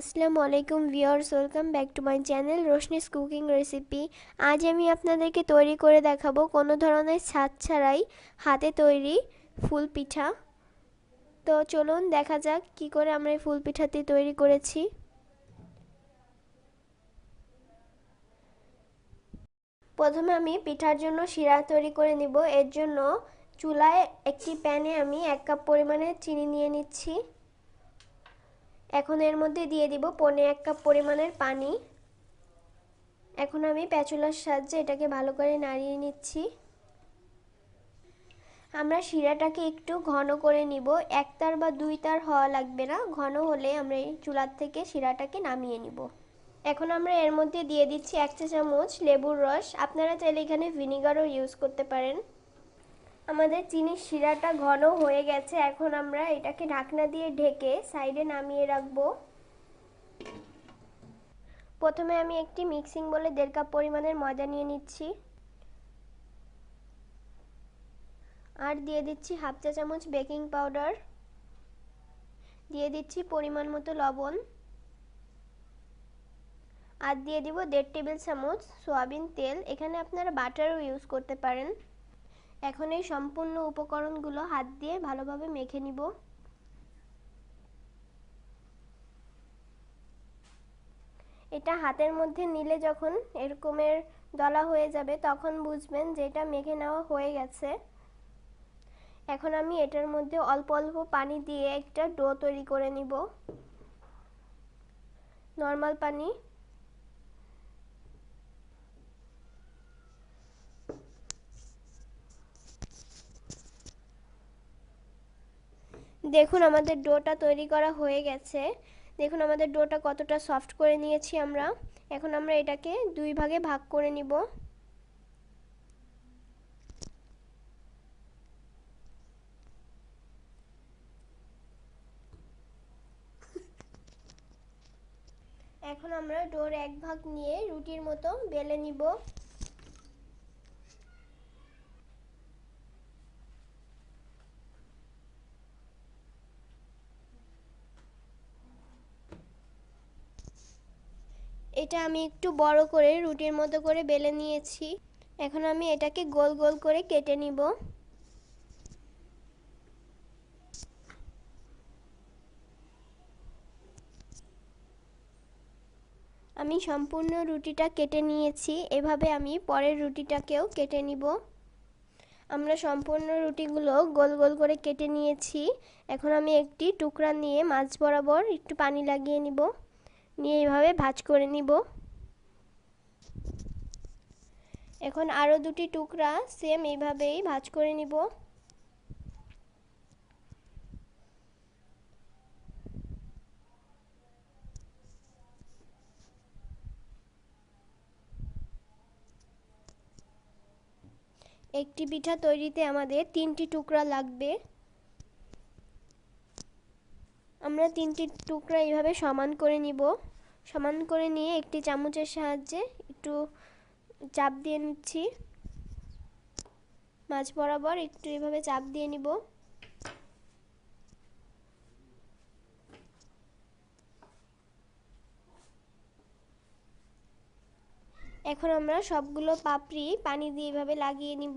আসসালামু আলাইকুম viewers welcome back to my channel Roshni's cooking recipe আজ আমি আপনাদেরকে তৈরি করে দেখাবো কোনো ধরনের ছাদ ছাড়াই হাতে তৈরি ফুল পিঠা। তো চলুন দেখা যাক কি করে আমরা এই ফুল পিঠাটি তৈরি করেছি। প্রথমে আমি পিঠার জন্য শিরা তৈরি করে নিব। এর জন্য চুলায় একটি প্যানে আমি এক কাপ পরিমাণে চিনি নিয়ে নিচ্ছি। এখন এর মধ্যে দিয়ে দিব পনে এক কাপ পরিমাণের পানি। এখন আমি প্যাচুলার সাহায্যে এটাকে ভালো করে নাড়িয়ে নিচ্ছি। আমরা শিরাটাকে একটু ঘন করে নিব। এক তার বা দুই তার হওয়া লাগবে না, ঘন হলে আমরা এই চুলার থেকে শিরাটাকে নামিয়ে নিব। এখন আমরা এর মধ্যে দিয়ে দিচ্ছি এক চা চামচ লেবুর রস। আপনারা চাইলে এখানে ভিনিগারও ইউজ করতে পারেন। আমাদের চিনির শিরাটা ঘন হয়ে গেছে, এখন আমরা এটাকে ঢাকনা দিয়ে ঢেকে সাইডে নামিয়ে রাখব। প্রথমে আমি একটি মিক্সিং বলে দেড় কাপ পরিমাণের ময়দা নিয়ে নিচ্ছি। আর দিয়ে দিচ্ছি হাফ চা চামচ বেকিং পাউডার। দিয়ে দিচ্ছি পরিমাণ মতো লবণ। আর দিয়ে দিব দেড় টেবিল চামচ সয়াবিন তেল। এখানে আপনারা বাটারও ইউজ করতে পারেন। এখন এই সম্পূর্ণ উপকরণগুলো হাত দিয়ে ভালোভাবে মেখে নিব। এটা হাতের মধ্যে নিলে যখন এরকমের দলা হয়ে যাবে, তখন বুঝবেন যে এটা মেখে নেওয়া হয়ে গেছে। এখন আমি এটার মধ্যে অল্প অল্প পানি দিয়ে একটা ডো তৈরি করে নিব। নর্মাল পানি দেখুন, আমাদের ডোটা তৈরি করা হয়ে গেছে। দেখুন, আমাদের ডোটা কতটা সফট করে নিয়েছি আমরা। এখন আমরা এটাকে দুই ভাগে ভাগ করে নিব। এখন আমরা ডোর এক ভাগ নিয়ে রুটির মতো বেলে নিব। এটা আমি একটু বড় করে রুটির মতো করে বেলে নিয়েছি। এখন আমি এটাকে গোল গোল করে কেটে নিব। আমি সম্পূর্ণ রুটিটা কেটে নিয়েছি। এভাবে আমি পরের রুটিটাকেও কেটে নিব। আমরা সম্পূর্ণ রুটিগুলো গোল গোল করে কেটে নিয়েছি। এখন আমি একটি টুকরা নিয়ে মাছ বরাবর একটু পানি লাগিয়ে নিব। নিয়ে এইভাবে ভাজ করে নিব। এখন আরও দুটি টুকরা সেম এইভাবেই ভাজ করে নিব। একটি পিঠা তৈরিতে আমাদের তিনটি টুকরা লাগবে। আমরা তিনটি টুকরা এইভাবে সমান করে নিব। সমান করে নিয়ে একটি চামচের সাহায্যে একটু চাপ দিয়ে নিচ্ছি। মাছ বরাবর একটু এভাবে চাপ দিয়ে নিব। এখন আমরা সবগুলো পাপড়ি পানি দিয়ে এভাবে লাগিয়ে নিব।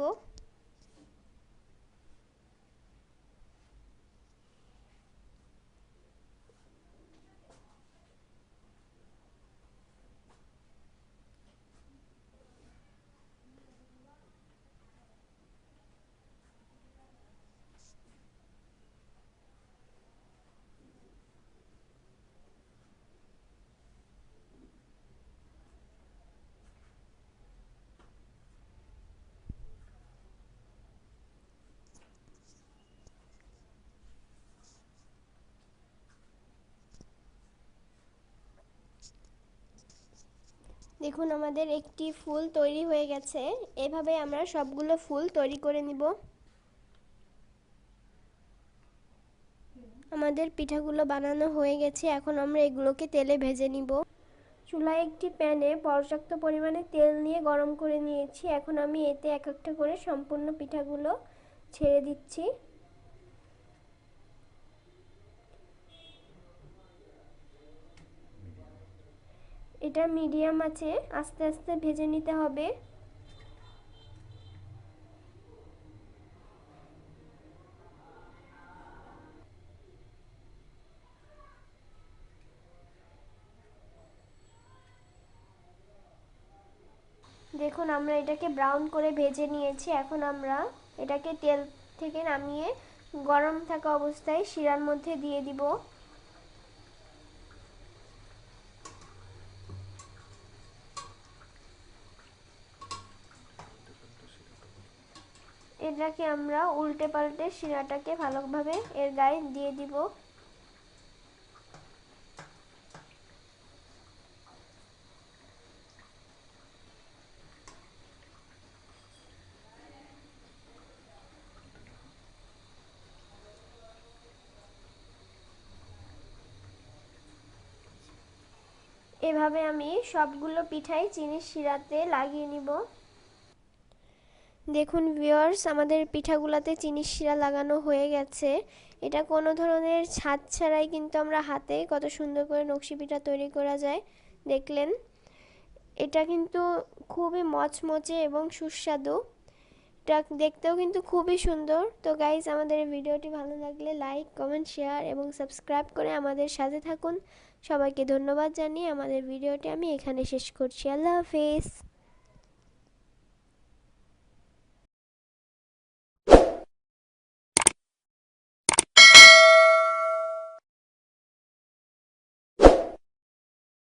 দেখুন, আমাদের একটি ফুল তৈরি হয়ে গেছে। এভাবে আমরা সবগুলো ফুল তৈরি করে নিব। আমাদের পিঠাগুলো বানানো হয়ে গেছে। এখন আমরা এগুলোকে তেলে ভেজে নিব। চুলায় একটি প্যানে পর্যাপ্ত পরিমাণে তেল নিয়ে গরম করে নিয়েছি। এখন আমি এতে এক একটা করে সম্পূর্ণ পিঠাগুলো ছেড়ে দিচ্ছি। এটা মিডিয়াম আছে, আস্তে আস্তে ভেজে নিতে হবে। দেখুন, আমরা এটাকে ব্রাউন করে ভেজে নিয়েছি। এখন আমরা এটাকে তেল থেকে নামিয়ে গরম থাকা অবস্থায় শিরার মধ্যে দিয়ে দিব। এটাকে আমরা উল্টে পাল্টে শিরাটাকে ভালোভাবে এর গায়ে দিয়ে দিব। এভাবে আমি সবগুলো পিঠাই চিনির শিরাতে লাগিয়ে নিব। দেখুন ভিউয়ার্স আমাদের পিঠাগুলাতে চিনির শিরা লাগানো হয়ে গেছে। এটা কোনো ধরনের ছাদ ছাড়াই কিন্তু আমরা হাতে কত সুন্দর করে নকশি পিঠা তৈরি করা যায়। দেখলেন, এটা কিন্তু খুবই মচমচে এবং সুস্বাদু। এটা দেখতেও কিন্তু খুবই সুন্দর। তো গাইজ আমাদের ভিডিওটি ভালো লাগলে লাইক কমেন্ট শেয়ার এবং সাবস্ক্রাইব করে আমাদের সাথে থাকুন। সবাইকে ধন্যবাদ জানিয়ে আমাদের ভিডিওটি আমি এখানে শেষ করছি। আল্লাহ হাফেজ।